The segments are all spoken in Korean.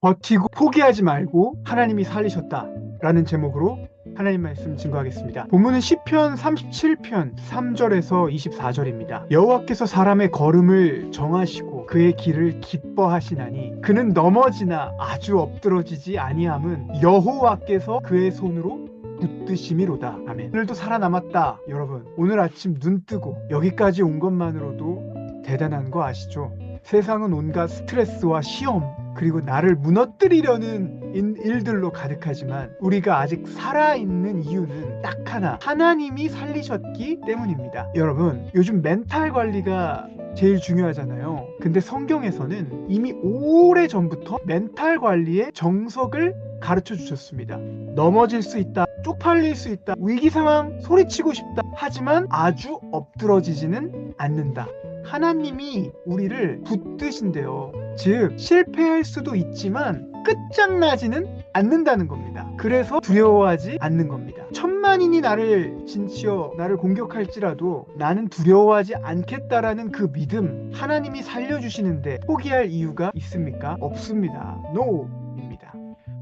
버티고 포기하지 말고 하나님이 살리셨다라는 제목으로 하나님 말씀 증거하겠습니다. 본문은 시편 37편 3절에서 24절입니다. 여호와께서 사람의 걸음을 정하시고 그의 길을 기뻐하시나니 그는 넘어지나 아주 엎드러지지 아니함은 여호와께서 그의 손으로 붙드심이로다. 아멘. 오늘도 살아남았다. 여러분, 오늘 아침 눈 뜨고 여기까지 온 것만으로도 대단한 거 아시죠? 세상은 온갖 스트레스와 시험, 그리고 나를 무너뜨리려는 일들로 가득하지만 우리가 아직 살아있는 이유는 딱 하나. 하나님이 살리셨기 때문입니다. 여러분, 요즘 멘탈 관리가 제일 중요하잖아요. 근데 성경에서는 이미 오래 전부터 멘탈 관리의 정석을 가르쳐 주셨습니다. 넘어질 수 있다. 쪽팔릴 수 있다. 위기 상황 소리치고 싶다. 하지만 아주 엎드러지지는 않는다. 하나님이 우리를 붙드신대요. 즉, 실패할 수도 있지만 끝장나지는 않는다는 겁니다. 그래서 두려워하지 않는 겁니다. 천만인이 나를 진치어 나를 공격할지라도 나는 두려워하지 않겠다라는 그 믿음 하나님이 살려주시는데 포기할 이유가 있습니까? 없습니다. No! 입니다.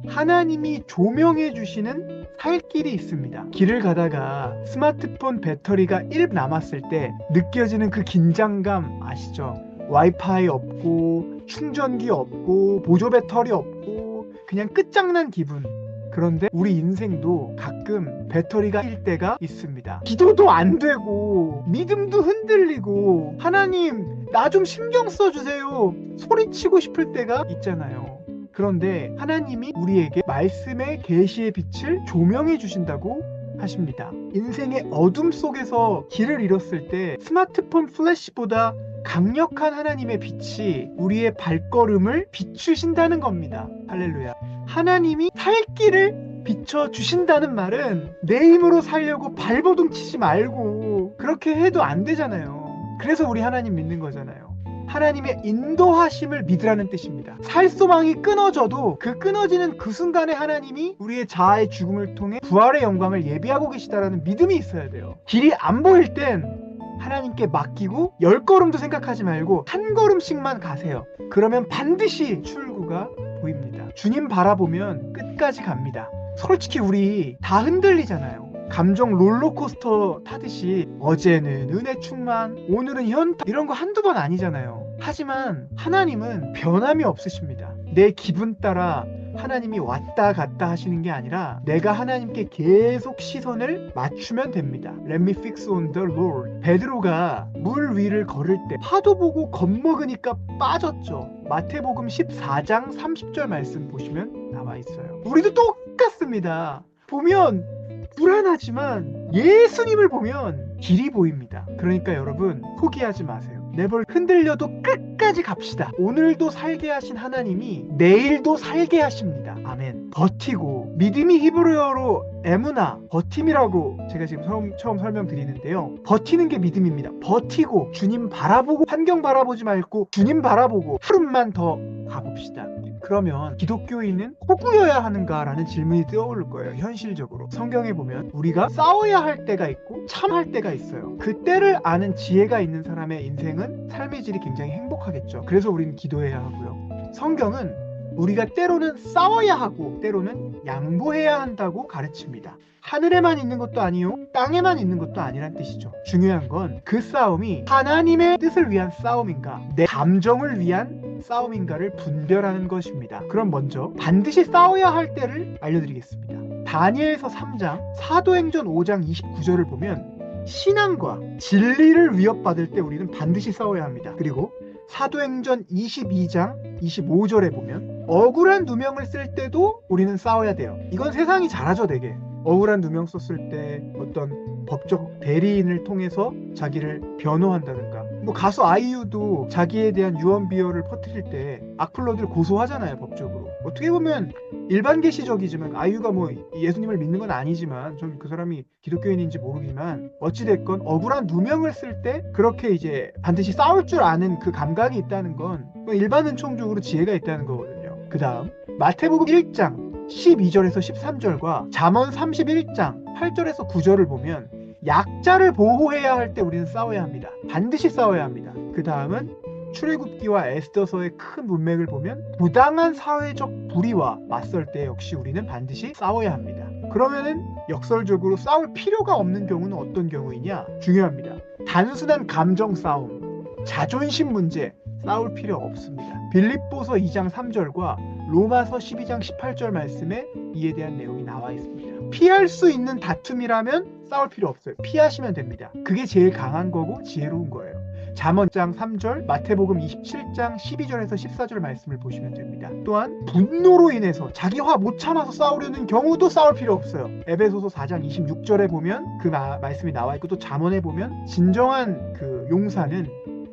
하나님이 조명해 주시는 살 길이 있습니다. 길을 가다가 스마트폰 배터리가 1 남았을 때 느껴지는 그 긴장감 아시죠? 와이파이 없고 충전기 없고 보조 배터리 없고 그냥 끝장난 기분. 그런데 우리 인생도 가끔 배터리가 일 때가 있습니다. 기도도 안 되고 믿음도 흔들리고 하나님 나 좀 신경 써주세요. 소리치고 싶을 때가 있잖아요. 그런데 하나님이 우리에게 말씀의 계시의 빛을 조명해 주신다고 하십니다. 인생의 어둠 속에서 길을 잃었을 때 스마트폰 플래시보다 강력한 하나님의 빛이 우리의 발걸음을 비추신다는 겁니다. 할렐루야. 하나님이 살 길을 비춰 주신다는 말은 내 힘으로 살려고 발버둥 치지 말고 그렇게 해도 안 되잖아요. 그래서 우리 하나님 믿는 거잖아요. 하나님의 인도하심을 믿으라는 뜻입니다. 살 소망이 끊어져도 그 끊어지는 그 순간에 하나님이 우리의 자아의 죽음을 통해 부활의 영광을 예비하고 계시다라는 믿음이 있어야 돼요. 길이 안 보일 땐 하나님께 맡기고 열 걸음도 생각하지 말고 한 걸음씩만 가세요. 그러면 반드시 출구가 보입니다. 주님 바라보면 끝까지 갑니다. 솔직히 우리 다 흔들리잖아요. 감정 롤러코스터 타듯이 어제는 은혜 충만, 오늘은 현타 이런 거 한두 번 아니잖아요. 하지만 하나님은 변함이 없으십니다. 내 기분 따라 하나님이 왔다 갔다 하시는 게 아니라 내가 하나님께 계속 시선을 맞추면 됩니다. Let me fix on the Lord. 베드로가 물 위를 걸을 때 파도 보고 겁먹으니까 빠졌죠. 마태복음 14장 30절 말씀 보시면 나와 있어요. 우리도 똑같습니다. 보면 불안하지만 예수님을 보면 길이 보입니다. 그러니까 여러분 포기하지 마세요. 내벌 흔들려도 끝까지 갑시다. 오늘도 살게 하신 하나님이 내일도 살게 하십니다. 아멘. 버티고 믿음이 히브리어로 에무나 버팀이라고 제가 지금 처음, 처음 설명드리는데요. 버티는 게 믿음입니다. 버티고 주님 바라보고 환경 바라보지 말고 주님 바라보고 푸름만 더 가봅시다. 그러면 기독교인은 호구여야 하는가라는 질문이 떠오를 거예요. 현실적으로. 성경에 보면 우리가 싸워야 할 때가 있고 참할 때가 있어요. 그 때를 아는 지혜가 있는 사람의 인생은 삶의 질이 굉장히 행복하겠죠. 그래서 우리는 기도해야 하고요. 성경은 우리가 때로는 싸워야 하고 때로는 양보해야 한다고 가르칩니다. 하늘에만 있는 것도 아니요 땅에만 있는 것도 아니란 뜻이죠. 중요한 건 그 싸움이 하나님의 뜻을 위한 싸움인가 내 감정을 위한 싸움인가를 분별하는 것입니다. 그럼 먼저 반드시 싸워야 할 때를 알려드리겠습니다. 다니엘서 3장 사도행전 5장 29절을 보면 신앙과 진리를 위협받을 때 우리는 반드시 싸워야 합니다. 그리고 사도행전 22장 25절에 보면 억울한 누명을 쓸 때도 우리는 싸워야 돼요. 이건 세상이 잘하죠, 되게. 억울한 누명 썼을 때 어떤 법적 대리인을 통해서 자기를 변호한다든가 뭐 가수 아이유도 자기에 대한 유언 비어를 퍼뜨릴 때 악플러들 고소하잖아요 법적으로. 어떻게 보면 일반 계시적이지만 아이유가 뭐 예수님을 믿는 건 아니지만 전 그 사람이 기독교인인지 모르지만 어찌됐건 억울한 누명을 쓸 때 그렇게 이제 반드시 싸울 줄 아는 그 감각이 있다는 건 일반 은총적으로 지혜가 있다는 거거든요. 그 다음 마태복음 1장 12절에서 13절과 잠언 31장 8절에서 9절을 보면 약자를 보호해야 할 때 우리는 싸워야 합니다. 반드시 싸워야 합니다. 그 다음은 출애굽기와 에스더서의 큰 문맥을 보면 부당한 사회적 불의와 맞설 때 역시 우리는 반드시 싸워야 합니다. 그러면은 역설적으로 싸울 필요가 없는 경우는 어떤 경우이냐? 중요합니다. 단순한 감정 싸움, 자존심 문제 싸울 필요 없습니다. 빌립보서 2장 3절과 로마서 12장 18절 말씀에 이에 대한 내용이 나와 있습니다. 피할 수 있는 다툼이라면 싸울 필요 없어요. 피하시면 됩니다. 그게 제일 강한 거고 지혜로운 거예요. 잠언장 3절, 마태복음 27장 12절에서 14절 말씀을 보시면 됩니다. 또한 분노로 인해서 자기 화 못 참아서 싸우려는 경우도 싸울 필요 없어요. 에베소서 4장 26절에 보면 그 마- 말씀이 나와 있고 또 잠언에 보면 진정한 그 용사는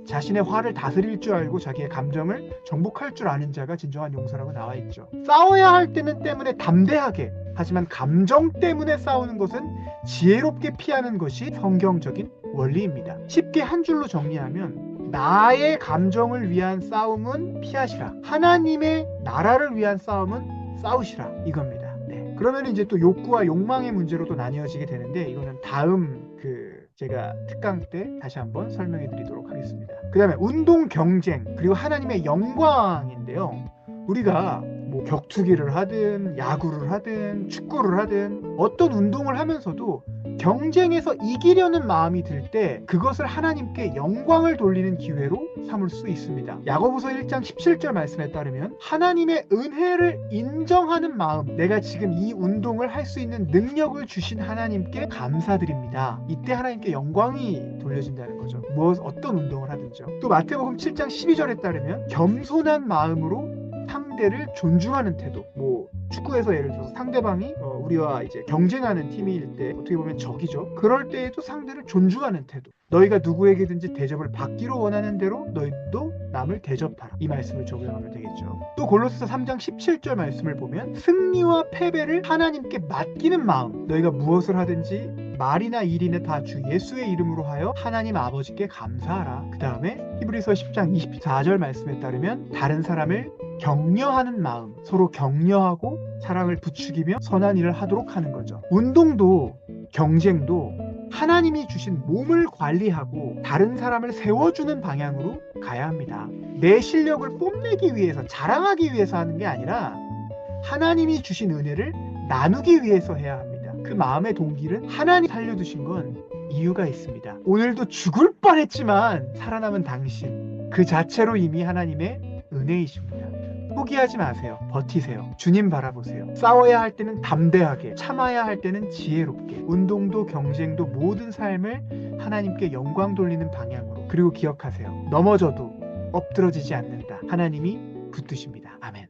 자신의 화를 다스릴 줄 알고 자기의 감정을 정복할 줄 아는 자가 진정한 용사라고 나와 있죠. 싸워야 할 때는 때문에 담대하게 하지만 감정 때문에 싸우는 것은 지혜롭게 피하는 것이 성경적인 원리입니다. 쉽게 한 줄로 정리하면 나의 감정을 위한 싸움은 피하시라. 하나님의 나라를 위한 싸움은 싸우시라. 이겁니다. 네. 그러면 이제 또 욕구와 욕망의 문제로 또 나뉘어지게 되는데 이거는 다음 그 제가 특강 때 다시 한번 설명해 드리도록 하겠습니다. 그 다음에 운동 경쟁 그리고 하나님의 영광인데요. 우리가 뭐 격투기를 하든 야구를 하든 축구를 하든 어떤 운동을 하면서도 경쟁에서 이기려는 마음이 들 때 그것을 하나님께 영광을 돌리는 기회로 삼을 수 있습니다. 야고보서 1장 17절 말씀에 따르면 하나님의 은혜를 인정하는 마음, 내가 지금 이 운동을 할 수 있는 능력을 주신 하나님께 감사드립니다. 이때 하나님께 영광이 돌려진다는 거죠. 무엇 어떤 운동을 하든죠. 또 마태복음 7장 12절에 따르면 겸손한 마음으로 상대를 존중하는 태도. 뭐 축구에서 예를 들어서 상대방이 어, 우리와 이제 경쟁하는 팀일 때 어떻게 보면 적이죠. 그럴 때에도 상대를 존중하는 태도. 너희가 누구에게든지 대접을 받기로 원하는 대로 너희도 남을 대접하라. 이 말씀을 적용하면 되겠죠. 또 골로새서 3장 17절 말씀을 보면 승리와 패배를 하나님께 맡기는 마음. 너희가 무엇을 하든지 말이나 일이나 다 주 예수의 이름으로 하여 하나님 아버지께 감사하라. 그 다음에 히브리서 10장 24절 말씀에 따르면 다른 사람을 격려하는 마음, 서로 격려하고 사랑을 부추기며 선한 일을 하도록 하는 거죠. 운동도 경쟁도 하나님이 주신 몸을 관리하고 다른 사람을 세워주는 방향으로 가야 합니다. 내 실력을 뽐내기 위해서, 자랑하기 위해서 하는 게 아니라 하나님이 주신 은혜를 나누기 위해서 해야 합니다. 그 마음의 동기는 하나님 살려두신 건 이유가 있습니다. 오늘도 죽을 뻔했지만 살아남은 당신 그 자체로 이미 하나님의 은혜이십니다. 포기하지 마세요. 버티세요. 주님 바라보세요. 싸워야 할 때는 담대하게, 참아야 할 때는 지혜롭게, 운동도 경쟁도 모든 삶을 하나님께 영광 돌리는 방향으로. 그리고 기억하세요. 넘어져도 엎드러지지 않는다. 하나님이 붙드십니다. 아멘.